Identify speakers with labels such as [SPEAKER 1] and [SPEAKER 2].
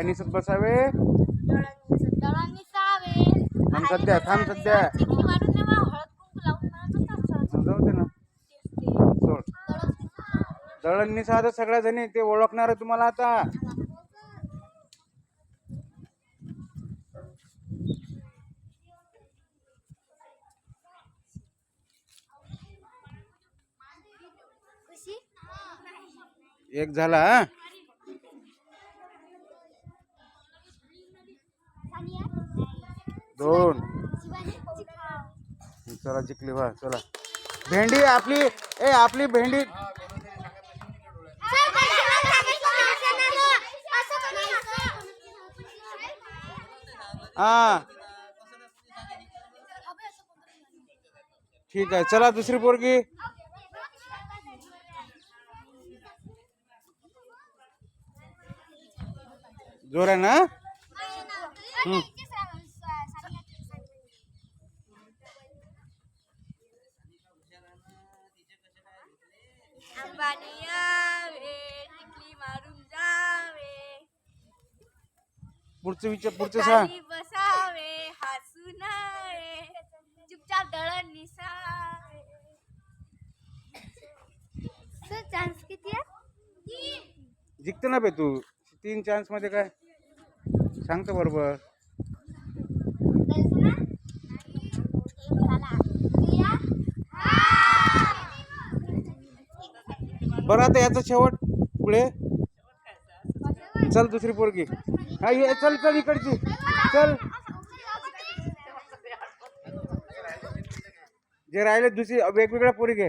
[SPEAKER 1] काय निसत बसावे. थांब सध्या थांब सध्या. जाऊ दे ना. सोड. दळण निसा तर सगळ्या जणी ते ओळखणार आहे तुम्हाला आता. एक झाला दोन. चला, जिंकली वा चला. भेंडी आपली, ए, आपली भेंडी. हा. ठीक आहे, चला दुसरी पोरगी. ज़ोर आहे ना
[SPEAKER 2] अंबानी यावे चिखली मारून जावे.
[SPEAKER 1] पुढचं विचार पुढचं सांग.
[SPEAKER 2] खाली बसावे हसू नये. चुपचाप दळण निसावे. चान्स किती आहे?
[SPEAKER 1] जिंकते ना बे तू. तीन चान्समध्ये काय? सांगतो बरोबर. बरं आता याचा शेवट पुढे. चल दुसरी पोरगी. हा ये चल चल इकडची. चल. जे राहिले दुसरी वेगवेगळ्या पोरी घे